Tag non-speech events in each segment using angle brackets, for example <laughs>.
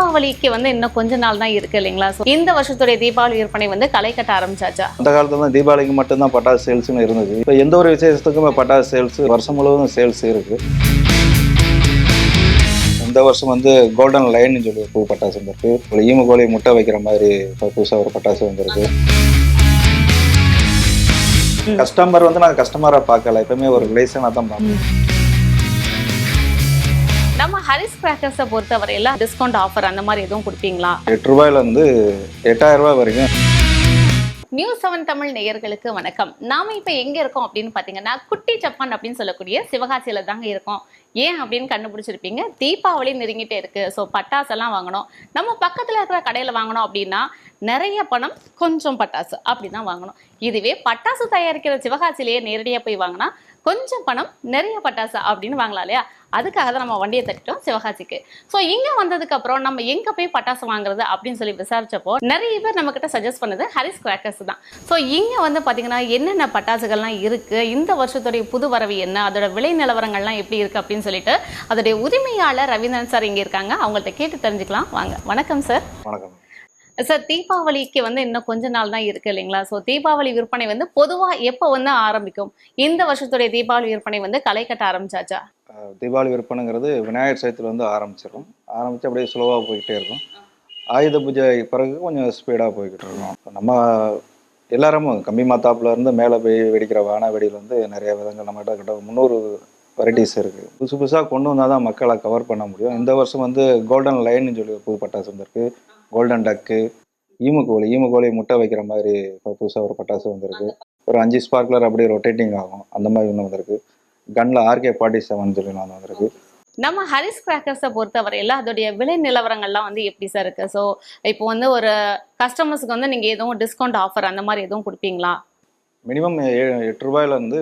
தீபாவளிக்கு வந்து இன்னும் கொஞ்ச நாள் தான் இருக்கு இல்லைங்களா? So, இந்த வருஷத்துடைய தீபாவளி விற்பனை வந்து களை கட்ட ஆரம்பிச்சாச்சா? அந்த காலத்துல தான் தீபாவளிக்கு மட்டும்தான் பட்டாசு சேல்ஸ்னு இருந்தது. இப்போ எந்த ஒரு விசேஷத்துக்குமே பட்டாசு சேல்ஸ் வருஷம் முழுவதும் சேல்ஸ் இருக்கு. இந்த வருஷம் வந்து கோல்டன் லைன்னு சொல்லி புது பட்டாசு வந்திருக்கு. ஒரு ஈமு கோழி முட்டை வைக்கிற மாதிரி இப்போ புதுசாக ஒரு பட்டாசு வந்திருக்கு. கஸ்டமர் வந்து நாங்கள் கஸ்டமராக பார்க்கல. எப்பவுமே ஒரு ரிலேஷனாக தான் பார்ப்போம். நம்ம ஹரிஸ் கிராக்கர்ஸை பொறுத்தவரையில டிஸ்கவுண்ட் ஆஃபர் அந்த மாதிரி எதுவும் கொடுப்பீங்களா? எட்டு ரூபாயிலேருந்து எட்டாயிரம் ரூபாய் வரைக்கும். நியூஸ் செவன் தமிழ் நேயர்களுக்கு வணக்கம். நாம இப்ப எங்க இருக்கோம் அப்படின்னு பாத்தீங்கன்னா குட்டி ஜப்பான் அப்படின்னு சொல்லக்கூடிய சிவகாசியில தாங்க இருக்கோம். ஏன் அப்படின்னு கண்டுபிடிச்சிருப்பீங்க. தீபாவளி நெருங்கிட்டே இருக்கு. ஸோ பட்டாசெல்லாம் வாங்கணும். நம்ம பக்கத்துல இருக்கிற கடையில வாங்கணும் அப்படின்னா நிறைய பணம் கொஞ்சம் பட்டாசு அப்படிதான் வாங்கணும். இதுவே பட்டாசு தயாரிக்கிற சிவகாசிலேயே நேரடியா போய் வாங்கினா கொஞ்சம் பணம் நிறைய பட்டாசு அப்படின்னு வாங்கலாம் இல்லையா? அதுக்காக தான் நம்ம வண்டியை தட்டிட்டோம் சிவகாசிக்கு. ஸோ இங்கே வந்ததுக்கு அப்புறம் நம்ம எங்கே போய் பட்டாசு வாங்குறது அப்படின்னு சொல்லி விசாரிச்சப்போ நிறைய பேர் நம்ம கிட்ட சஜஸ்ட் பண்ணது ஹரிஸ் கிராக்கர்ஸ் தான். ஸோ இங்கே வந்து பார்த்தீங்கன்னா என்னென்ன பட்டாசுகள்லாம் இருக்கு இந்த வருஷத்துடைய புது வரவு என்ன அதோட விலை நிலவரங்கள்லாம் எப்படி இருக்கு அப்படின்னு சொல்லிட்டு அதோடைய உரிமையாளர் ரவீந்திரன் சார் இங்கே இருக்காங்க. அவங்கள்ட்ட கேட்டு தெரிஞ்சுக்கலாம். வாங்க. வணக்கம் சார் வணக்கம். சார் தீபாவளிக்கு வந்து இன்னும் கொஞ்ச நாள் தான் இருக்கு இல்லைங்களா? ஸோ தீபாவளி விற்பனை வந்து பொதுவாக எப்போ வந்து ஆரம்பிக்கும்? இந்த வருஷத்துடைய தீபாவளி விற்பனை வந்து களை கட்ட ஆரம்பிச்சாச்சா? தீபாவளி விற்பனைங்கிறது விநாயகர் சதுர்த்தியில வந்து ஆரம்பிச்சிடும் ஆரம்பித்து அப்படியே ஸ்லோவாக போய்கிட்டே இருக்கும். ஆயுத பூஜை பிறகு கொஞ்சம் ஸ்பீடாக போய்கிட்டு இருக்கோம். நம்ம எல்லாரும் கம்பி மாத்தாப்புல இருந்து மேலே போய் வெடிக்கிற வான வெடியில் வந்து நிறைய விதங்கள் நம்மகிட்ட கிட்ட முந்நூறு வெரைட்டிஸ் இருக்குது புதுசு புதுசாக கொண்டு வந்தால் தான் மக்களை கவர் பண்ண முடியும். இந்த வருஷம் வந்து கோல்டன் லைன்னு சொல்லி புது பட்டாசு வந்திருக்கு. கோல்டன் டக்கு ஈமு கோழி முட்டை வைக்கிற மாதிரி இப்போ புதுசாக ஒரு பட்டாசு வந்திருக்கு. ஒரு அஞ்சு ஸ்பார்க்லர் அப்படியே ரொட்டேட்டிங் ஆகும். அந்த மாதிரி ஒன்று வந்திருக்கு. கன்ல ஆர்கே ஃபார்ட்டி செவன் சொல்லி ஒன்று வந்திருக்கு. நம்ம ஹரிஸ் கிராக்கர்ஸை பொறுத்தவரையில அதோடைய விலை நிலவரங்கள்லாம் வந்து எப்படி சார் இருக்கு? ஸோ இப்போ வந்து ஒரு கஸ்டமர்ஸுக்கு வந்து நீங்கள் எதுவும் டிஸ்கவுண்ட் ஆஃபர் அந்த மாதிரி எதுவும் கொடுப்பீங்களா? மினிமம் எட்டு ரூபாயிலேருந்து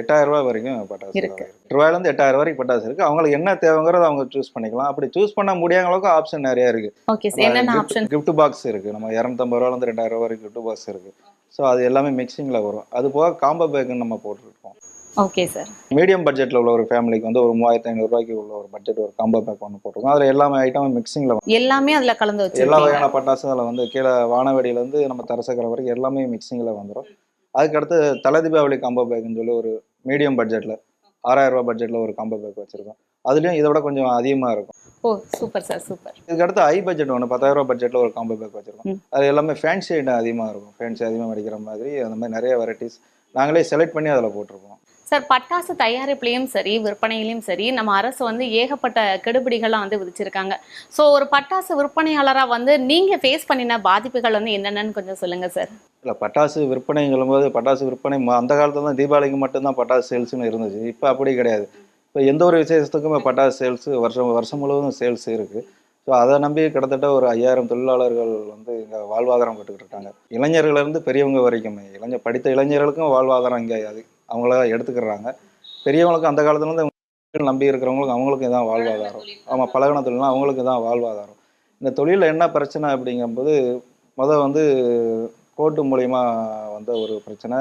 எட்டாயிரம் ரூபாய் வரைக்கும் பட்டாசு இருக்கு. இருக்கு எட்டு ரூபாயிலேருந்து எட்டாயிரம் வரைக்கும் பட்டாசு இருக்குது அவங்களுக்கு என்ன தேவைங்கிறத அவங்க சூஸ் பண்ணிக்கலாம். அப்படி சூஸ் பண்ண முடியாதவங்களுக்கு ஆப்ஷன் நிறைய ஆப்ஷன் கிஃப்ட் பாக்ஸ் இருக்குது நம்ம இரநூத்தம்பது ரூபாலேருந்து ரெண்டாயிரம் ரூபா வரைக்கும் கிஃப்ட் பாக்ஸ் இருக்குது ஸோ அது எல்லாமே மிக்சிங்கில் வரும். அது போக காம்போ பேக்குன்னு நம்ம போட்டிருக்கோம். ஓகே சார் மீடியம் பட்ஜெட்டில் உள்ள ஒரு ஃபேமிலிக்கு வந்து ஒரு மூவாயிரத்தி ஐநூறுரூவாய்க்கு உள்ள ஒரு பட்ஜெட் ஒரு காம்போ பேக் ஒன்று போட்டிருக்கோம். அதில் எல்லாமே ஐட்டமும் மிக்சிங்கில் எல்லாமே அதுல கலந்து எல்லா வச்சிருக்கீங்க வகையான பட்டாசும் அதில் வந்து கீழே வானவெடியிலேருந்து நம்ம தரசக்கரை வரைக்கும் எல்லாமே மிக்சிங்கில் வந்துடும் அதுக்கடுத்து தலை தீபாவளி காம்போ பேக்குன்னு சொல்லி ஒரு மீடியம் பட்ஜெட்டில் ஆறாயிரம் ரூபாய் பட்ஜெட்டில் ஒரு காம்போ பேக் வச்சுருக்கோம். அதுலேயும் இதை விட கொஞ்சம் அதிகமாக இருக்கும். ஓ சூப்பர் சார் சூப்பர் இதுக்கடுத்து ஹை பட்ஜெட் ஒன்று பத்தாயிரம் ரூபாய் பட்ஜெட்டில் ஒரு காம்போ பேக் வச்சுருக்கோம். அது எல்லாமே ஃபேன்சி ஐட்டம் அதிகமாக இருக்கும். ஃபேன்சி அதிகமாக அடிக்கிற மாதிரி அந்த மாதிரி நிறைய வெரைட்டிஸ் நாங்களே செலக்ட் பண்ணி அதில் போட்டிருப்போம் சார் பட்டாசு தயாரிப்புலையும் சரி விற்பனையிலையும் சரி நம்ம அரசு வந்து ஏகப்பட்ட கெடுபிடிகள்லாம் வந்து விதிச்சிருக்காங்க. ஸோ ஒரு பட்டாசு விற்பனையாளராக வந்து நீங்கள் ஃபேஸ் பண்ணின பாதிப்புகள் வந்து என்னென்னு கொஞ்சம் சொல்லுங்கள் சார். இல்லை பட்டாசு விற்பனைங்கும் போது பட்டாசு விற்பனை ம- அந்த காலத்துல தான் தீபாவளிக்கு மட்டும்தான் பட்டாசு சேல்ஸ்னு இருந்துச்சு. இப்போ அப்படி கிடையாது. இப்போ எந்த ஒரு விசேஷத்துக்குமே பட்டாசு சேல்ஸ் வருஷம் வருஷம் முழுவதும் சேல்ஸ் இருக்குது ஸோ அதை நம்பி கிட்டத்தட்ட ஒரு ஐயாயிரம் தொழிலாளர்கள் வந்து இங்கே வாழ்வாதாரம் பெற்றுக்கிட்டு இருக்காங்க. இளைஞர்கள்லேருந்து பெரியவங்க வரைக்குமே இளைஞர் படித்த இளைஞர்களுக்கும் வாழ்வாதாரம் இங்கே அது அவங்கள எடுத்துக்கிறாங்க. பெரியவங்களுக்கும் அந்த காலத்துல இருந்து நம்பி இருக்கிறவங்களுக்கு அவங்களுக்கும் இதான் வாழ்வாதாரம். ஆமாம் பழகின தொழில்னா அவங்களுக்கு தான் வாழ்வாதாரம். இந்த தொழிலில் என்ன பிரச்சனை அப்படிங்கும்போது முதல் வந்து கோர்ட்டு மூலிமா வந்த ஒரு பிரச்சனை.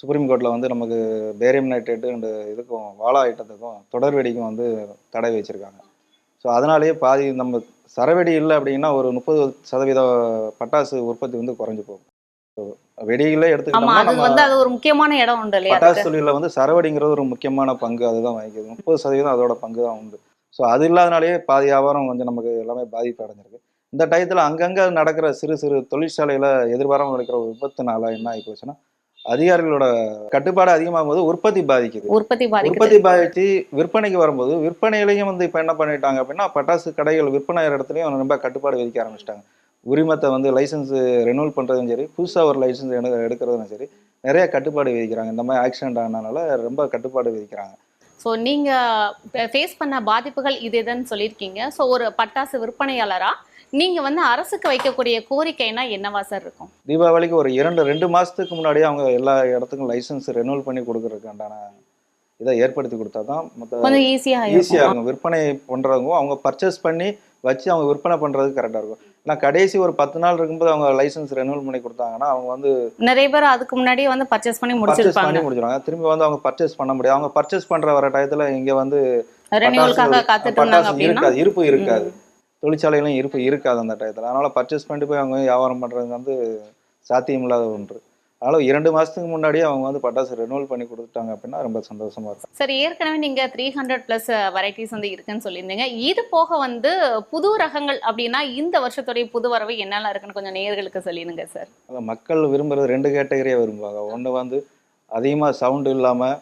சுப்ரீம் கோர்ட்டில் வந்து நமக்கு பேரியம் நைட்ரேட்டு அண்டு இதுக்கும் வாழா ஐட்டத்துக்கும் தொடர் வெடிக்கும் வந்து தடை வச்சுருக்காங்க. ஸோ அதனாலேயே பாதி நம்ம சரவெடி இல்லை அப்படின்னா ஒரு முப்பது சதவீத பட்டாசு உற்பத்தி வந்து குறைஞ்சு போகும். வெடிகளே எடுத்துக்கிட்டோம்னா அது வந்து அது ஒரு முக்கியமான இடம் உண்டு இல்லையா பட்டாசு? தொழிலில் வந்து சரவடிங்கிறது ஒரு முக்கியமான பங்கு அதுதான் வகிக்குது. முப்பது சதவீதம் அதோட பங்கு தான் உண்டு. ஸோ அது இல்லாதனாலேயே பாதி வியாபாரம் கொஞ்சம் நமக்கு எல்லாமே பாதிப்பு அடைஞ்சிருக்கு. இந்த டயத்தில் அங்கங்கே நடக்கிற சிறு சிறு தொழிற்சாலையில் எதிர்பாராமல் நடக்கிற ஒரு விபத்துனால என்ன ஆகி போச்சுன்னா அதிகாரிகளோட கட்டுப்பாடு அதிகமாகும் போது உற்பத்தி பாதிக்குது. உற்பத்தி உற்பத்தி பாதிச்சு விற்பனைக்கு வரும்போது விற்பனையிலையும் வந்து இப்போ என்ன பண்ணிட்டாங்க அப்படின்னா பட்டாசு கடைகள் விற்பனை இடத்துலையும் ரொம்ப கட்டுப்பாடு விதிக்க ஆரம்பிச்சிட்டாங்க. உரிமத்தை வந்து லைசன்ஸ் ரெனுவல் பண்ணுறதும் சரி புதுசாக ஒரு லைசன்ஸ் எடு எடுக்கிறதும் சரி நிறைய கட்டுப்பாடு விதிக்கிறாங்க. இந்த மாதிரி ஆக்சிடென்ட் ஆனதுனால ரொம்ப கட்டுப்பாடு விதிக்கிறாங்க. ஸோ நீங்க ஃபேஸ் பண்ண பாதிப்புகள் இது இதுன்னு சொல்லியிருக்கீங்க. ஸோ ஒரு பட்டாசு விற்பனையாளரா நீங்க வந்து அரசுக்கு வைக்கக்கூடிய கோரிக்கைனா என்னவா சார் இருக்கும்? தீபாவளிக்கு ஒரு இரண்டு ரெண்டு மாதத்துக்கு முன்னாடியே அவங்க எல்லா இடத்துக்கும் லைசன்ஸ் ரெனுவல் பண்ணி கொடுக்கறதுக்கான இதை ஏற்படுத்தி கொடுத்தா தான் மொத்த கொஞ்சம் ஈஸியா ஈஸியாக இருக்கும். விற்பனை பண்ணுறவங்க அவங்க பர்ச்சேஸ் பண்ணி வச்சு அவங்க விற்பனை பண்ணுறதுக்கு கரெக்டாக இருக்கும். ஏன்னா கடைசி ஒரு பத்து நாள் இருக்கும்போது அவங்க லைசன்ஸ் ரெனுவல் பண்ணி கொடுத்தாங்கன்னா அவங்க வந்து நிறைய பேர் அதுக்கு முன்னாடியே வந்து பர்ச்சேஸ் பண்ணி முடிச்சிருப்பாங்க பண்ணி முடிச்சிருவாங்க. திரும்பி வந்து அவங்க பர்ச்சேஸ் பண்ண முடியாது. அவங்க பர்ச்சேஸ் பண்ற வர டயத்துல இங்க வந்து இருக்காது இருப்பு இருக்காது. தொழிற்சாலைகளும் இருப்பு இருக்காது அந்த டயத்தில். அதனால் பர்ச்சேஸ் பண்ணிட்டு போய் அவங்க வியாபாரம் பண்ணுறது வந்து சாத்தியமில்லாத ஒன்று. அதனால் இரண்டு மாதத்துக்கு முன்னாடியே அவங்க வந்து பட்டாசு ரெனுவல் பண்ணி கொடுத்துட்டாங்க அப்படின்னா ரொம்ப சந்தோஷமா இருக்கும். சார் ஏற்கனவே நீங்க த்ரீ ஹண்ட்ரட் பிளஸ் வெரைட்டிஸ் வந்து இருக்குன்னு சொல்லியிருந்தீங்க. இது போக வந்து புது ரகங்கள் அப்படின்னா இந்த வருஷத்துடைய புது வரவு என்னெல்லாம் இருக்குன்னு கொஞ்சம் நேயர்களுக்கு சொல்லிடுங்க சார் அதான் மக்கள் விரும்புறது ரெண்டு கேட்டகரியாக விரும்புவாங்க. ஒன்று வந்து அதிகமாக சவுண்டு இல்லாமல்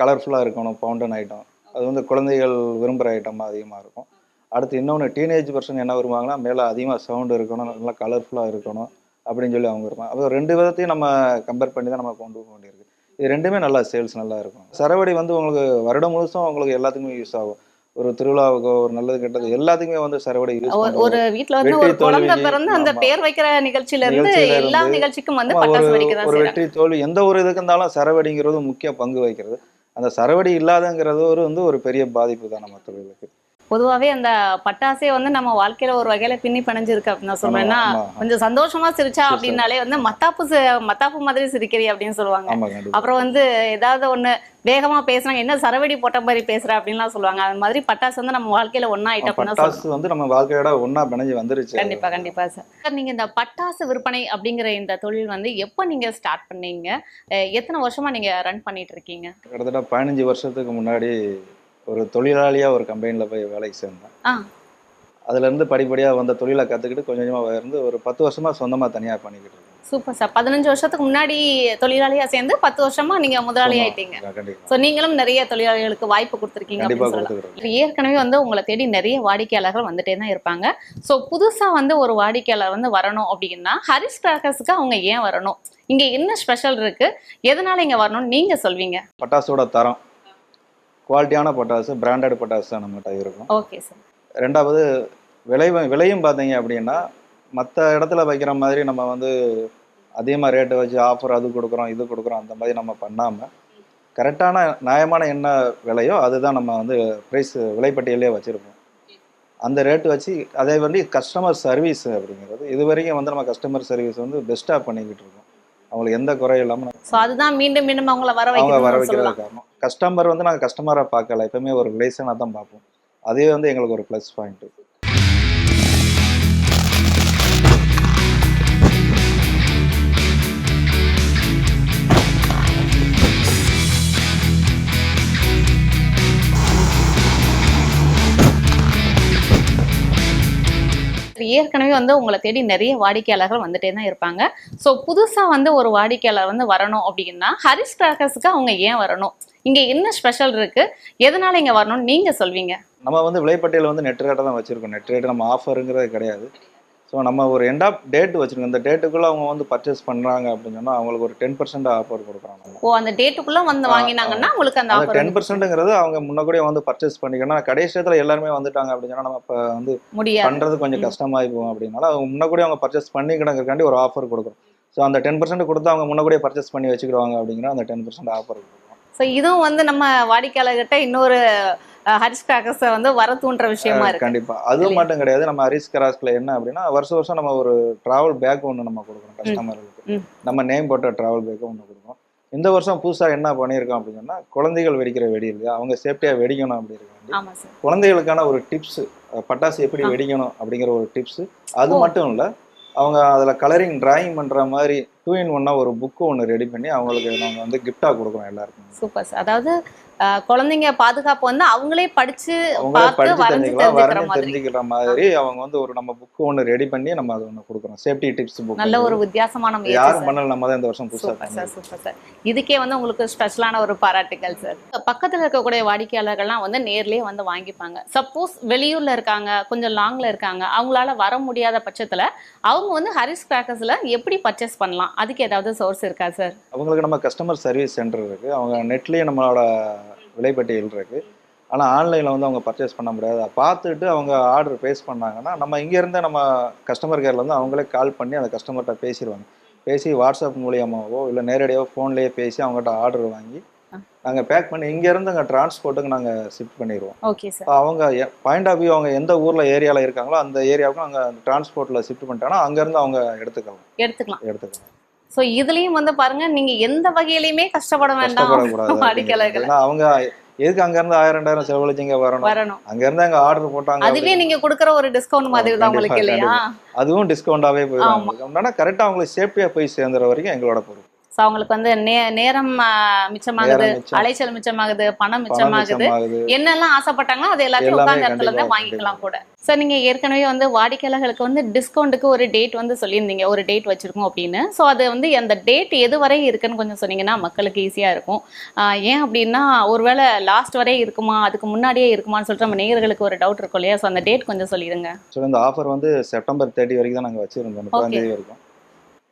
கலர்ஃபுல்லாக இருக்கணும் பவுண்டன் ஐட்டம் அது வந்து குழந்தைகள் விரும்புகிற ஐட்டமாக அதிகமாக இருக்கும். அடுத்து இன்னொன்று டீனேஜ் பர்சன் என்ன விரும்புவாங்கன்னா மேலே அதிகமாக சவுண்டு இருக்கணும் நல்லா கலர்ஃபுல்லாக இருக்கணும். அப்படின்னு சொல்லி அவங்க விரும்புவாங்க அப்போ ரெண்டு விதத்தையும் நம்ம கம்பேர் பண்ணி தான் நம்ம கொண்டு போக வேண்டியிருக்கு. இது ரெண்டுமே நல்லா சேல்ஸ் நல்லா இருக்கும். சரவடி வந்து உங்களுக்கு வருடம் முழுசும் உங்களுக்கு எல்லாத்துக்குமே யூஸ் ஆகும். ஒரு திருவிழாவுக்கோ ஒரு நல்லது கெட்டது எல்லாத்துக்குமே வந்து சரவடி யூஸ் ஒரு- வீட்ல வந்து ஒரு குழந்தை பிறந்து அந்த. பேர் வைக்கிற நிகழ்ச்சியில இருந்து எல்லா நிகழ்ச்சிக்கும் வந்து பட்டாசு ஒரு வெடிக்க தான் ஒரு வெற்றி தோல்வி எந்த ஒரு இதுக்கு இருந்தாலும் சரவடிங்கிறது முக்கிய பங்கு வகிக்கிறது. அந்த சரவடி இல்லாதங்கிறது ஒரு வந்து ஒரு பெரிய பாதிப்பு தான் நம்ம தொழிலுக்கு. பொதுவாவே அந்த பட்டாசே வந்து நம்ம வாழ்க்கையில ஒரு வகையில பின்னி பிணைஞ்சிருக்கு அப்படின்னு நான் சொல்றேன் ஏன்னா ஆமா, ஆமா. கொஞ்சம் சந்தோஷமா சிரிச்சா அப்படின்னாலே வந்து மத்தாப்பு மத்தாப்பு மாதிரி சிரிக்கிறீ அப்படின்னு சொல்லுவாங்க. அப்புறம் வந்து ஏதாவது ஒண்ணு வேகமா பேசுனாங்க என்ன சரவெடி போட்ட மாதிரி பேசுற அப்படின்லாம் சொல்லுவாங்க. அது மாதிரி பட்டாசு வந்து நம்ம வாழ்க்கையில ஒன்னா ஆயிட்ட பட்டாசு வந்து நம்ம வாழ்க்கையோட ஒண்ணா பிணைஞ்சு வந்துருச்சு. கண்டிப்பா கண்டிப்பா சார். நீங்க இந்த பட்டாசு விற்பனை அப்படிங்கிற இந்த தொழில் வந்து எப்போ நீங்க ஸ்டார்ட் பண்ணீங்க? எத்தனை வருஷமா நீங்க ரன் பண்ணிட்டு இருக்கீங்க? கிட்டத்தட்ட பதினஞ்சு வருஷத்துக்கு முன்னாடி ஒரு தொழிலாளியா ஒரு கம்பெனில போய் வேலைக்கு சேர்ந்தேன். ஆ. அதுல இருந்து படிப்படியா வந்த தொழிலை கத்துக்கிட்டு கொஞ்சம் கொஞ்சமா இருந்து ஒரு பத்து வருஷமா சொந்தமா தனியா பண்ணிக்கிட்டு இருக்கேன். Super sir. பதினஞ்சு வருஷத்துக்கு முன்னாடி தொழிலாளியா சேர்ந்து பத்து வருஷமா நீங்க முதலாளி ஆயிட்டீங்க. சோ நீங்களும் நிறைய தொழிலாளிகளுக்கு வாய்ப்பு கொடுத்துருக்கீங்க ஏற்கனவே வந்து உங்களை தேடி நிறைய வாடிக்கையாளர்கள் வந்துட்டே தான் இருப்பாங்க. ஸோ புதுசா வந்து ஒரு வாடிக்கையாளர் வந்து வரணும் அப்படின்னா ஹரிஸ் கிராக்கர்ஸ்க்கு அவங்க ஏன் வரணும்? இங்க என்ன ஸ்பெஷல் இருக்கு? எதனால இங்க வரணும்னு நீங்க சொல்வீங்க? பட்டாசோட தரம். குவாலிட்டியான பட்டாசு பிராண்டட் பட்டாசு தான் நம்மகிட்ட இருக்கும். ஓகே சார் ரெண்டாவது விலை விலையும் பார்த்தீங்க அப்படின்னா மற்ற இடத்துல வைக்கிற மாதிரி நம்ம வந்து அதிகமாக ரேட்டு வச்சு ஆஃபர் அது கொடுக்குறோம் இது கொடுக்குறோம் அந்த மாதிரி நம்ம பண்ணாமல் கரெக்டான நியாயமான என்ன விலையோ அதுதான் நம்ம வந்து ப்ரைஸ் விலைப்பட்டியலே வச்சுருப்போம். அந்த ரேட்டு வச்சு அதே வந்து கஸ்டமர் சர்வீஸ் அப்படிங்கிறது இது வரைக்கும் வந்து நம்ம கஸ்டமர் சர்வீஸ் வந்து பெஸ்ட்டாக பண்ணிக்கிட்டு இருக்கோம். அவங்களுக்கு எந்த குறையும் இல்லாமல் ஸோ அதுதான் மீண்டும் மீண்டும் அவங்கள வர அவங்க வர வைக்கிறது காரணம் கஸ்டமர் வந்து நாங்கள் கஸ்டமராக பார்க்கல. எப்பவுமே ஒரு ரிலேஷனாக தான் பார்ப்போம். அதே வந்து எங்களுக்கு ஒரு ப்ளஸ் பாயிண்ட்டு ஏற்கனவே வந்து உங்களை தேடி நிறைய வாடிக்கையாளர்கள் வந்துட்டே தான் இருப்பாங்க. ஸோ புதுசாக வந்து ஒரு வாடிக்கையாளர் வந்து வரணும் அப்படின்னா ஹரிஸ் கிராக்கர்ஸுக்கு அவங்க ஏன் வரணும்? இங்கே என்ன ஸ்பெஷல் இருக்கு? எதனால இங்கே வரணும்னு நீங்கள் சொல்வீங்க? நம்ம வந்து விலைப்பட்டியல் வந்து நெட் ரேட்டை தான் வச்சுருக்கோம். நெட் ரேட்டு நம்ம ஆஃபருங்கிறது கிடையாது. ஸோ நம்ம ஒரு எண்ட் ஆஃப் டேட் வச்சுருக்கோம். இந்த டேட்டுக்குள்ளே அவங்க வந்து பர்ச்சேஸ் பண்ணுறாங்க அப்படின்னு சொன்னால் அவங்களுக்கு ஒரு டென் பர்சன்ட் ஆஃபர் கொடுக்குறோம் நம்ம ஓ அந்த டேட்டுக்குள்ள வந்து வாங்கினாங்கன்னா உங்களுக்கு அந்த ஆஃபர் டென் பர்சன்ட்டுங்கிறது அவங்க முன்னக்கூடியே வந்து பர்ச்சேஸ் பண்ணிக்கணும். கடைசி இடத்துல எல்லாருமே வந்துட்டாங்க அப்படின்னு சொன்னா நம்ம இப்போ வந்து பண்ணுறது கொஞ்சம். கஷ்டமாகி போகும் அப்படின்னால அவங்க முன்னக்கூடியே அவங்க பர்ச்சேஸ் பண்ணிக்கணுங்கிறக்காண்டி ஒரு ஆஃபர் கொடுக்குறோம். ஸோ அந்த டென் பர்சன்ட் கொடுத்து அவங்க முன்னக்கூடியே பர்ச்சேஸ் பண்ணி வச்சுக்கிடுவாங்க அப்படிங்கிற அந்த டென் பர்சன்ட் ஆஃபர் கொடுக்குறோம். ஸோ இதுவும் வந்து நம்ம வாடிக்கையாளர்கிட்ட இன்னொரு கிராக்கர்ஸை வந்து வர தூண்டுற விஷயமா இருக்கு. கண்டிப்பா. அது? மட்டும் கிடையாது நம்ம ஹரிஸ் கராஸ்ல என்ன அப்படின்னா வருஷம் வருஷம் நம்ம ஒரு டிராவல் பேக் ஒன்று நம்ம கொடுக்குறோம் கஸ்டமர்களுக்கு. நம்ம நேம் போட்ட டிராவல் பேக் ஒன்று கொடுக்குறோம் இந்த வருஷம் புதுசா என்ன பண்ணியிருக்கோம் அப்படின்னு குழந்தைகள் வெடிக்கிற வெடி இல்லையா? அவங்க சேஃப்டியா வெடிக்கணும் அப்படி இருக்காங்க ஆமா சார் குழந்தைகளுக்கான ஒரு டிப்ஸ் பட்டாசு எப்படி. வெடிக்கணும் அப்படிங்கிற ஒரு டிப்ஸ் அது. மட்டும் இல்ல அவங்க அதுல கலரிங் டிராயிங் பண்ற மாதிரி டூ இன் ஒன்னா ஒரு புக்கு ஒன்று ரெடி பண்ணி அவங்களுக்கு நாங்க வந்து gift-ஆ கொடுக்குறோம் எல்லாருக்கும். சூப்பர் சார் அதாவது குழந்தைங்க பாதுகாப்பு வந்து அவங்களே படிச்சு பார்த்து தெரிஞ்சுக்கிற மாதிரி. அவங்க வந்து ஒரு நம்ம புக்கு ஒன்று ரெடி பண்ணி நம்ம அது ஒன்று கொடுக்குறோம். சேஃப்டி டிப்ஸ் புக் நல்ல ஒரு வித்தியாசமான யாரும் பண்ணல நம்ம தான் இந்த வருஷம் புதுசா சூப்பர் சார் சூப்பர் சார். இதுக்கே வந்து உங்களுக்கு ஸ்பெஷலான ஒரு பாராட்டுகள் சார். பக்கத்துல இருக்கக்கூடிய வாடிக்கையாளர்கள்லாம் வந்து நேர்லயே வந்து வாங்கிப்பாங்க. சப்போஸ் வெளியூர்ல இருக்காங்க கொஞ்சம் லாங்ல இருக்காங்க அவங்களால வர முடியாத பட்சத்துல அவங்க வந்து ஹரிஸ் கிராக்கர்ஸ்ல எப்படி பர்ச்சேஸ் பண்ணலாம்? அதுக்கு ஏதாவது சோர்ஸ் இருக்கா சார்? அவங்களுக்கு நம்ம கஸ்டமர் சர்வீஸ் சென்டர் இருக்கு. அவங்க நெட்லயே நம்மளோட விலைப்பட்டியல் இருக்கு. ஆனா ஆன்லைன்ல வந்து அவங்க பர்ச்சேஸ் பண்ண முடியாது. பார்த்துட்டு அவங்க ஆர்டர் பேஸ் பண்ணாங்கன்னா நம்ம இங்க இருந்து நம்ம கஸ்டமர் கேர்ல வந்து அவங்களே கால் பண்ணி அந்த கஸ்டமர்கிட்ட பேசிடுவாங்க. பேசி வாட்ஸ்அப் மூலியமாவோ இல்லை நேரடியாவோ ஃபோன்லேயே பேசி அவங்ககிட்ட ஆர்டர் வாங்கி. நாங்கள் பேக் பண்ணி இங்கேருந்து அங்கே டிரான்ஸ்போர்ட்டுக்கு நாங்கள் ஷிஃப்ட் பண்ணிடுவோம். ஓகே சார் அவங்க பாயிண்ட் ஆஃப் வியூ அவங்க எந்த ஊரில் ஏரியாவில் இருக்காங்களோ அந்த ஏரியாவுக்கு நாங்கள் டிரான்ஸ்போர்ட்டில் ஷிஃப்ட் பண்ணிட்டாங்கன்னா அங்கேருந்து அவங்க எடுத்துக்கலாம். எடுத்துக்கலாம். எடுத்துக்கலாம். சோ இதுலயும் வந்து பாருங்க நீங்க எந்த வகையிலையுமே கஷ்டப்பட வேண்டாம். <laughs> ஏன்னா அவங்க எதுக்கு அங்க இருந்து ஆயிரம் ரெண்டாயிரம் செலவழிச்சிங்க வரணும்? வரணும். அங்க இருந்து அங்க ஆர்டர் போட்டாங்க அதுவே நீங்க கொடுக்குற ஒரு டிஸ்கவுண்ட் மாதிரி தான் உங்களுக்கு இல்லையா? அதுவும் டிஸ்கவுண்டாவே போயிடும். கரெக்டா அவங்களுக்கு சேஃப்டியா போய் சேர்ந்துற வரைக்கும் எங்களோட பொறுப்பு. சோ அவங்களுக்கு வந்து நே- நேரம் மிச்சமாகுது அலைச்சல் மிச்சமாகுது பணம் மிச்சமாகுது. என்னெல்லாம் ஆசைப்பட்டாங்களோ அது எல்லாத்தையும் உட்கார்ந்த இடத்துல கண்டிப்பா, வாங்கிக்கலாம் கூட. சார் நீங்க ஏற்கனவே வந்து வாடிக்கையாளர்களுக்கு வந்து டிஸ்கவுண்ட்டுக்கு ஒரு டேட் வந்து சொல்லியிருந்தீங்க. ஒரு டேட் வச்சிருக்கோம் அப்படின்னு. ஸோ அது வந்து அந்த டேட் எது வரை இருக்குன்னு கொஞ்சம் சொன்னீங்கன்னா மக்களுக்கு ஈஸியா இருக்கும். ஏன் அப்படின்னா ஒருவேளை லாஸ்ட் வரை இருக்குமா அதுக்கு முன்னாடியே இருக்குமான்னு சொல்லிட்டு நம்ம நேயர்களுக்கு ஒரு டவுட் இருக்கும் இல்லையா? ஸோ அந்த டேட் கொஞ்சம் சொல்லிடுங்க. ஸோ இந்த ஆஃபர் வந்து செப்டம்பர் தேர்ட்டி வரைக்கும் தான் நாங்கள் வச்சிருந்தோம். முப்பதாம் தேதி வரைக்கும்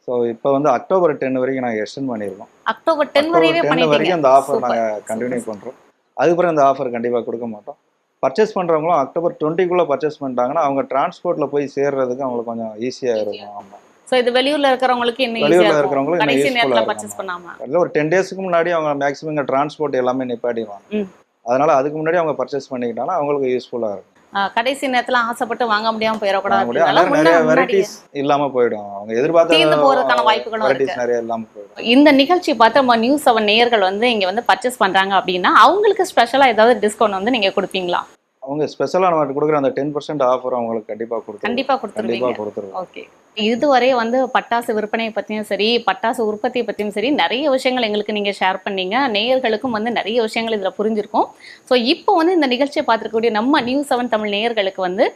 ஸோ இப்போ வந்து அக்டோபர் டென் வரைக்கும் நாங்கள் எக்ஸ்டெண்ட் பண்ணியிருக்கோம். அக்டோபர் டென் அக்டோபர் வரையவே 10 பண்ணிட்டீங்க. வரைக்கும் அந்த ஆஃபர். நாங்கள் கண்டினியூ பண்ணுறோம் அதுக்கப்புறம் இந்த ஆஃபர் கண்டிப்பாக கொடுக்க மாட்டோம். பர்ச்சேஸ் பண்ணுறவங்களும் அக்டோபர் டுவெண்ட்டிக்குள்ளே பர்ச்சேஸ் பண்ணிட்டாங்கன்னா அவங்க டிரான்ஸ்போர்ட்டில் போய் சேர்றதுக்கு அவங்களுக்கு கொஞ்சம் ஈஸியாக இருக்கும். ஆமாம் ஸோ இது வெளியூர்ல இருக்கிறவங்களுக்கு இன்னும் வெளியூர்ல இருக்கிறவங்களுக்கு பண்ணாம. அதில் ஒரு டென் டேஸ்க்கு முன்னாடி அவங்க மேக்ஸிமம் இங்கே டிரான்ஸ்போர்ட் எல்லாமே நிப்பாட்டிடுவாங்க. அதனால அதுக்கு முன்னாடி அவங்க பர்ச்சேஸ் பண்ணிக்கிட்டாங்கன்னா அவங்களுக்கு யூஸ்ஃபுல்லாக இருக்கும். கடைசி நேரத்துல ஆசைப்பட்டு வாங்க முடியாம போயிடக்கூடாது. நிறைய வெரைட்டிஸ் இல்லாம போயிடும். அவங்க எதிர்பார்த்த போறதுக்கான வாய்ப்புகளும் இருக்கு. வெரைட்டிஸ் நிறைய இல்லாம போயிடும். இந்த நிகழ்ச்சி பார்த்து நம்ம நியூஸ் செவன் நேயர்கள் வந்து இங்க வந்து பர்ச்சேஸ் பண்றாங்க அப்படின்னா அவங்களுக்கு ஸ்பெஷலா ஏதாவது டிஸ்கவுண்ட் வந்து நீங்க கொடுப்பீங்களா? அவங்க ஸ்பெஷலா நம்ம கொடுக்குற அந்த டென் பர்சன்ட் ஆஃபர் அவங்களுக்கு கண்டிப்பா கொடுத்துருவோம். கண்டிப்பா கண்டிப்பா கொடுத்துருவீங்க கொடுத்துருவோம். ஓகே இதுவரை வந்து பட்டாசு விற்பனை பத்தியும் சரி பட்டாசு உற்பத்தி பத்தியும் சரி நிறைய விஷயங்கள் எங்களுக்கு நீங்க ஷேர் பண்ணீங்க. நேயர்களுக்கும் வந்து நிறைய விஷயங்கள் இதுல புரிஞ்சிருக்கும். ஸோ இப்போ வந்து இந்த நிகழ்ச்சியை பார்த்துருக்கக்கூடிய நம்ம நியூஸ் செவன் தமிழ் நேயர்களுக்கு வந்து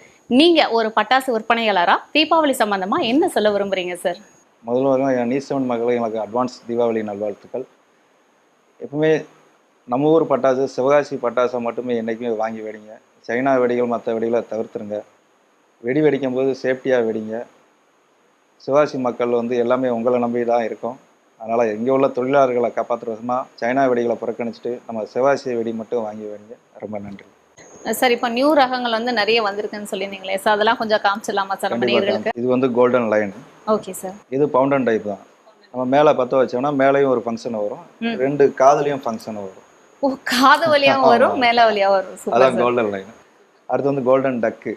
நீங்க ஒரு பட்டாசு விற்பனையாளரா தீபாவளி சம்பந்தமா என்ன சொல்ல விரும்புறீங்க சார் முதல்ல என் நீ செவன் மக்களுக்கு எனக்கு அட்வான்ஸ் தீபாவளி நல்வாழ்த்துக்கள். எப்பவுமே நம்ம ஊர் பட்டாசு சிவகாசி பட்டாசை மட்டுமே என்றைக்குமே வாங்கி வெடிங்க. சைனா வெடிகள் மற்ற வெடிகளை தவிர்த்துருங்க. வெடி வெடிக்கும் போது சேஃப்டியாக வெடிங்க. சிவகாசி மக்கள் வந்து எல்லாமே உங்களை நம்பி தான் இருக்கோம். அதனால் இங்கே உள்ள தொழிலாளர்களை காப்பாற்றுறதுமா சைனா வெடிகளை புறக்கணிச்சிட்டு நம்ம சிவகாசி வெடி மட்டும் வாங்கி வெடிங்க ரொம்ப நன்றி. சார் இப்போ நியூ ரகங்கள் வந்து நிறைய வந்திருக்குன்னு சொல்லியிருந்தீங்களே சார் அதெல்லாம் கொஞ்சம் காமிச்சிடலாமா சார் நேயர்களுக்கு இது வந்து கோல்டன் லைன் ஓகே சார் இது பவுண்டன் டைப் தான். நம்ம மேலே பற்ற வச்சோம்னா மேலேயும் ஒரு ஃபங்க்ஷன் வரும். ரெண்டு காதுலையும் ஃபங்க்ஷன் வரும். ஓ காது வழியாவும் வரும் மேல வழியா வரும். அதான் கோல்டன் லைன் அடுத்து வந்து கோல்டன் டக்கு.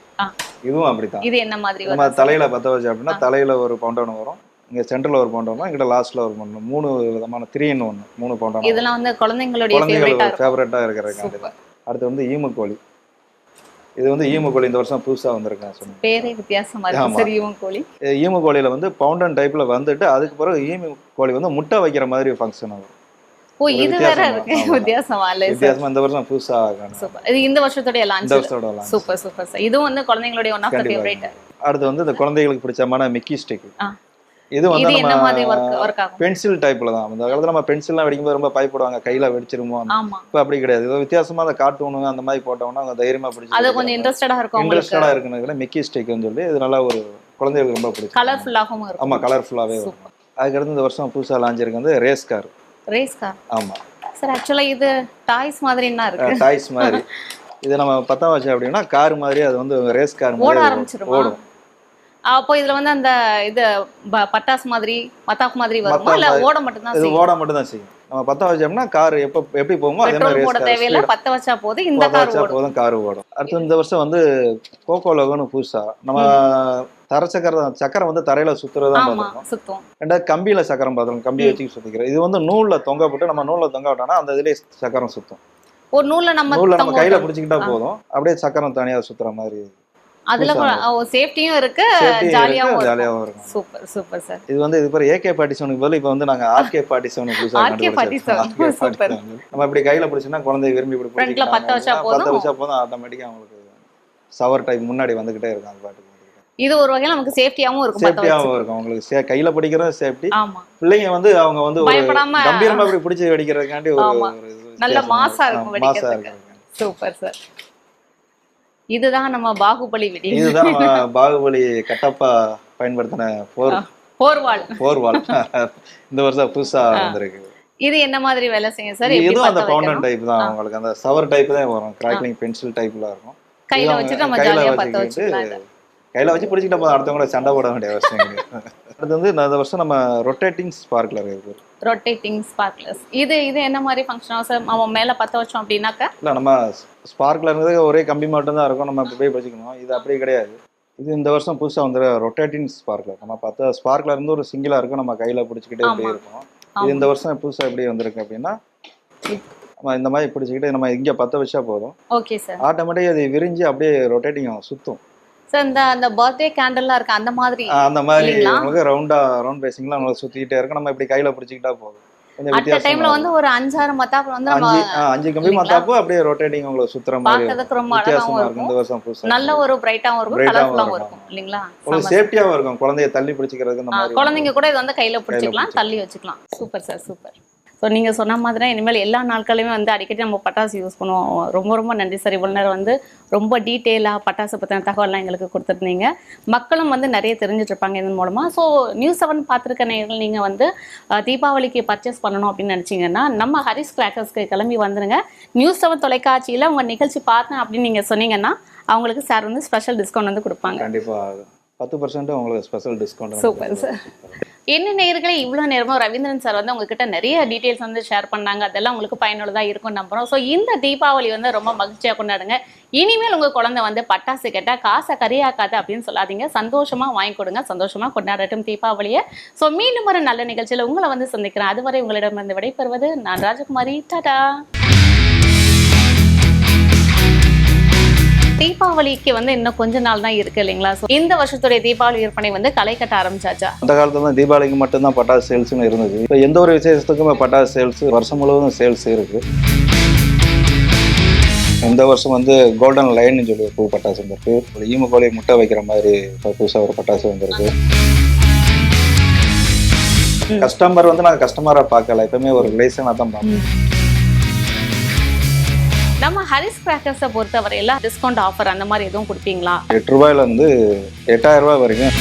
இதுவும் அப்படித்தான். இது என்ன மாதிரி நம்ம தலையில பற்ற வச்சு அப்படின்னா தலையில ஒரு பவுண்டன் வரும். இங்க சென்டர்ல ஒரு பவுண்டன் வரும் இங்கிட்ட லாஸ்ட்ல ஒரு பவுண்டன் மூணு விதமான த்ரீ இன் ஒன்று மூணு பவுண்டன் இதெல்லாம் வந்து குழந்தைங்களுடைய குழந்தைகள் ஃபேவரட்டா சூப்பர் அடுத்து வந்து ஈமக்கோழி இது வந்து ஈமக்கோழி இந்த வருஷம் புதுசா வந்திருக்கேன் சொன்னேன். பேரே வித்தியாசமா இருக்கு. சரி கோழி. ஈமக்கோழியில வந்து பவுண்டன் டைப்ல வந்துட்டு அதுக்கு பிறகு ஈமு கோழி வந்து முட்டை வைக்கிற மாதிரி ஃபங்க்ஷன் வரும் ஓ இது வேற இருக்கு. வித்தியாசமா இல்ல வித்தியாசமா இந்த வருஷம் புதுசா. சூப்பர். இது இந்த லான்ச் வருஷத்தோட launch. சூப்பர் சூப்பர் சார் இதுவும் வந்து குழந்தைங்களுடைய ஒன் ஆஃப் த. ஃபேவரட் அடுத்து வந்து இந்த குழந்தைகளுக்கு பிடிச்சமான மிக்கி ஸ்டிக். இது வந்து இது என்ன மாதிரி நம்ம பென்சில் டைப்ல தான். அந்த காலத்துல நம்ம பென்சில்லாம் வெடிக்கும்போது ரொம்ப பயப்படுவாங்க. கையில வெடிச்சிருமோ? இப்போ அப்படி கிடையாது. ஏதோ வித்தியாசமா அந்த கார்ட்டூனு அந்த மாதிரி போட்டோம்னா அவங்க தைரியமா அது கொஞ்சம் இன்ட்ரெஸ்டடா இருக்கும் இன்ட்ரெஸ்டடா இருக்குன்னு மிக்கி ஸ்டிக்னு சொல்லி இது நல்லா ஒரு குழந்தைகளுக்கு ரொம்ப பிடிக்கும். கலர்ஃபுல்லாகவும் ஆமா இருக்கும் கலர்ஃபுல்லாவே வரும். சூப்பர். அதுக்கடுத்து இந்த வருஷம் புதுசா லான்ச் இருக்கு வந்து ரேஸ் கார் ரேஸ் கார் ஆமா. சார் ஆக்சுவலா இது டாய்ஸ் மாதிரி என்ன இருக்கு. டாய்ஸ் மாதிரி. இது நம்ம பத்தாம் வச்சு அப்படின்னா கார் மாதிரி அது வந்து ரேஸ் கார் ஓட மாதிரி ஆரம்பிச்சிருமா? ஓடும். அப்போ இதுல வந்து அந்த இது ப- பட்டாசு மாதிரி மத்தாப்பு மாதிரி வருமா? இல்ல. ஓட மட்டும்தான் இது செய்யும்? ஓட மட்டும் தான் செய்யும். நம்ம பத்தம் வச்சோம்னா கார் எப்போ எப்படி போகுமோ அதே மாதிரி தேவையில்ல பத்த வச்சா போதும் இந்த பத்த கார் வச்சா போதும் கார் ஓடும். அடுத்து இந்த வருஷம் வந்து கோகோ லோகோன்னு புதுசா. நம்ம தர சக்கரம் சக்கரம் வந்து தரையில சுத்துறதா பார்த்துருக்கோம். ரெண்டாவது கம்பியில சக்கரம் பார்த்துருக்கோம் கம்பி வச்சு சுத்திக்கிறோம். இது வந்து நூல்ல தொங்க போட்டு நம்ம நூல்ல தொங்க விட்டோம்னா அந்த இதுலயே சக்கரம் சுத்தும். ஒரு நூல்ல நம்ம நூல்ல நம்ம கையில. பிடிச்சிக்கிட்டா. போதும். அப்படியே சக்கரம் தனியா சுத்துற மாதிரி அதுல சேஃப்டியும் இருக்கு ஜாலியாவும் ஜாலியாவும் இருக்கும் சூப்பர் சூப்பர் சார் இது வந்து இது பேர் ஏகே பார்ட்டி செவனுக்கு பதில் இப்போ வந்து நாங்க RK. RK party Super. seven. நம்ம இப்படி கையில பிடிச்சோம்னா குழந்தை விரும்பி இப்படி Front ல பத்த வச்சா பிடிச்சிக்கிட்டாங்க. பத்த போதும். வச்சா போதும் ஆட்டோமேட்டிக்கா அவங்களுக்கு சவர் டைப் முன்னாடி வந்துகிட்டே இருக்கும் அது பாட்டுக்கு. இது ஒரு வகையில நமக்கு சேஃப்டியாவும் இருக்கும் சேஃப்டியாவும் இருக்கும் அவங்களுக்கு சே- கையில பிடிக்கிறது சேஃப்டி ஆமா பிள்ளைங்க வந்து அவங்க வந்து கம்பீரமா இப்படி பிடிச்சி வெடிக்கிறதுக்காண்டி ஒரு நல்ல மாசா இருக்கும். வெடிக்கிறதுக்கு. சூப்பர் சார் இதுதான் நம்ம பாகுபலி வெடி இதுதான் பாகுபலி கட்டப்பா பயன்படுத்தின போர். போர்வாள். போர் வால் இந்த வருஷம் புதுசா வந்திருக்கு. இது என்ன மாதிரி வேலை செய்யும்? சார் இதுவும் அந்த பவுண்டன் டைப் தான் உங்களுக்கு அந்த சவர் டைப் தான் வரும். கிராக்லிங் பென்சில் டைப்ல இருக்கும். கையில வச்சுட்டு நம்ம ஜாலியா பத்த வச்சுக்கலாம். கையில வச்சு பிடிச்சிக்கிட்ட போதும். அடுத்தவங்க சண்டை போட வேண்டிய அவசியம் அடுத்து வந்து இந்த வருஷம் நம்ம ரொட்டேட்டிங் ஸ்பார்க்லர் இருக்கு ரொட்டேட்டிங் ஸ்பார்க்லஸ் இது இது என்ன மாதிரி ஃபங்க்ஷன் ஆகும் சார் அவன் மேல பத்த வச்சோம் அப்படின்னாக்கா? இல்ல நம்ம ஸ்பார்க்லர் ஒரே கம்பி மட்டும் தான் இருக்கும். நம்ம இப்ப போய் வச்சுக்கணும். இது அப்படி கிடையாது. இது இந்த வருஷம் புதுசா வந்து ரொட்டேட்டிங் ஸ்பார்க்லர் நம்ம பார்த்தா ஸ்பார்க்லர் இருந்து ஒரு சிங்கிளா இருக்கும். நம்ம கையில பிடிச்சிக்கிட்டே. இப்படி இருக்கும். இது இந்த வருஷம் புதுசா எப்படி வந்திருக்கு அப்படின்னா நம்ம இந்த மாதிரி பிடிச்சிக்கிட்டு நம்ம இங்கே பற்ற வச்சா போதும். ஓகே சார் ஆட்டோமேட்டிக் அது விரிஞ்சு அப்படியே ரொட்டேட்டிங் ஆகும். சுத்தும். இந்த அந்த பர்த்டே கேண்டல்லாம் இருக்கு? அந்த மாதிரி அந்த மாதிரி? உங்களுக்கு ரவுண்டா ரவுண்ட் பேசிங்லாம் நம்மளுக்கு சுத்திக்கிட்டே இருக்கும். நம்ம இப்படி கையில பிடிச்சிக்கிட்டா போதும். அட் டைம்ல வந்து ஒரு அஞ்சாறு மத்தாப்புல வந்து நம்ம அஞ்சு கம்பி? மத்தாப்பு அப்படியே ரொட்டேட்டிங் உங்களுக்கு சுத்துற மாதிரி. பார்க்கறதுக்கு ரொம்ப அழகாவும் இருக்கும். இந்த வருஷம் புதுசா நல்ல ஒரு பிரைட்டாவும் இருக்கும். கலர்ஃபுல்லாவும் இருக்கும். இல்லைங்களா? உங்களுக்கு செம்ம. சேஃப்டியாவும் இருக்கும். குழந்தைய தள்ளி பிடிச்சிக்கிறதுக்கு மாதிரி குழந்தைங்க கூட இது வந்து கையில பிடிச்சிக்கலாம். தள்ளி வச்சுக்கலாம். Super sir super. ஸோ நீங்கள் சொன்ன மாதிரி தான் இனிமேல் எல்லா நாட்களுமே வந்து அடிக்கடி நம்ம பட்டாசு யூஸ் பண்ணுவோம். ரொம்ப ரொம்ப நன்றி சார். இவ்வளோ நேரம் வந்து ரொம்ப டீட்டெயிலாக பட்டாசு பற்றின தகவல்லாம் எங்களுக்கு கொடுத்துருந்தீங்க. மக்களும் வந்து நிறைய தெரிஞ்சிட்ருப்பாங்க இதன் மூலமாக ஸோ நியூஸ் செவன் பார்த்துருக்க நேரில் நீங்கள் வந்து தீபாவளிக்கு பர்ச்சேஸ் பண்ணணும் அப்படின்னு நினச்சிங்கன்னா நம்ம ஹரிஸ் கிராக்கர்ஸ்க்கு கிளம்பி வந்துருங்க. நியூஸ் செவன் தொலைக்காட்சியில் உங்கள் நிகழ்ச்சி பார்த்தேன் அப்படின்னு நீங்கள் சொன்னீங்கன்னா அவங்களுக்கு சார் வந்து ஸ்பெஷல் டிஸ்கவுண்ட் வந்து கொடுப்பாங்க. கண்டிப்பாக பத்து பர்சன்ட் உங்களுக்கு ஸ்பெஷல் டிஸ்கவுண்ட் சூப்பர் சார் என்ன நேயர்களே இவ்வளோ நேரமும் ரவீந்திரன் சார் வந்து உங்ககிட்ட நிறைய டீட்டெயில்ஸ் வந்து ஷேர் பண்ணாங்க. அதெல்லாம் உங்களுக்கு பயனுள்ளதாக இருக்கும் நம்புறோம். ஸோ இந்த தீபாவளி வந்து ரொம்ப மகிழ்ச்சியாக கொண்டாடுங்க. இனிமேல் உங்கள் குழந்தை வந்து பட்டாசு கேட்டால் காசை கரியாக்காது அப்படின்னு சொல்லாதீங்க. சந்தோஷமா வாங்கி கொடுங்க. சந்தோஷமா கொண்டாடட்டும் தீபாவளியை. ஸோ மீண்டும் ஒரு நல்ல நிகழ்ச்சியில் உங்களை வந்து சந்திக்கிறேன். அதுவரை உங்களிடமிருந்து விடைபெறுவது நான் ராஜகுமாரி. டாடா! தீபாவளிக்கு வந்து இன்னும் கொஞ்ச நாள் தான் இருக்கு இல்லைங்களா? ஸோ இந்த வருஷத்துடைய தீபாவளி விற்பனை வந்து களை கட்ட ஆரம்பிச்சாச்சா? அந்த காலத்துல தான் தீபாவளிக்கு மட்டும்தான் பட்டாசு சேல்ஸ்னு இருந்தது. இப்போ எந்த ஒரு விசேஷத்துக்குமே பட்டாசு சேல்ஸ் வருஷம் முழுவதும் சேல்ஸ் இருக்கு. இந்த வருஷம் வந்து கோல்டன் லைன்னு சொல்லி ஒரு பட்டாசு வந்திருக்கு. ஈம கோழி முட்டை வைக்கிற மாதிரி புதுசாக ஒரு பட்டாசு வந்திருக்கு. கஸ்டமர் வந்து நாங்கள் கஸ்டமராக பார்க்கல. எப்பவுமே ஒரு ரிலேஷனாக தான் பார்ப்போம். நம்ம ஹரிஸ் கிராக்கர்ஸை பொறுத்தவரையில டிஸ்கவுண்ட் ஆஃபர் அந்த மாதிரி எதுவும் கொடுப்பீங்களா? எட்டு ரூபாயில இருந்து எட்டாயிரம் ரூபாய் வரைக்கும்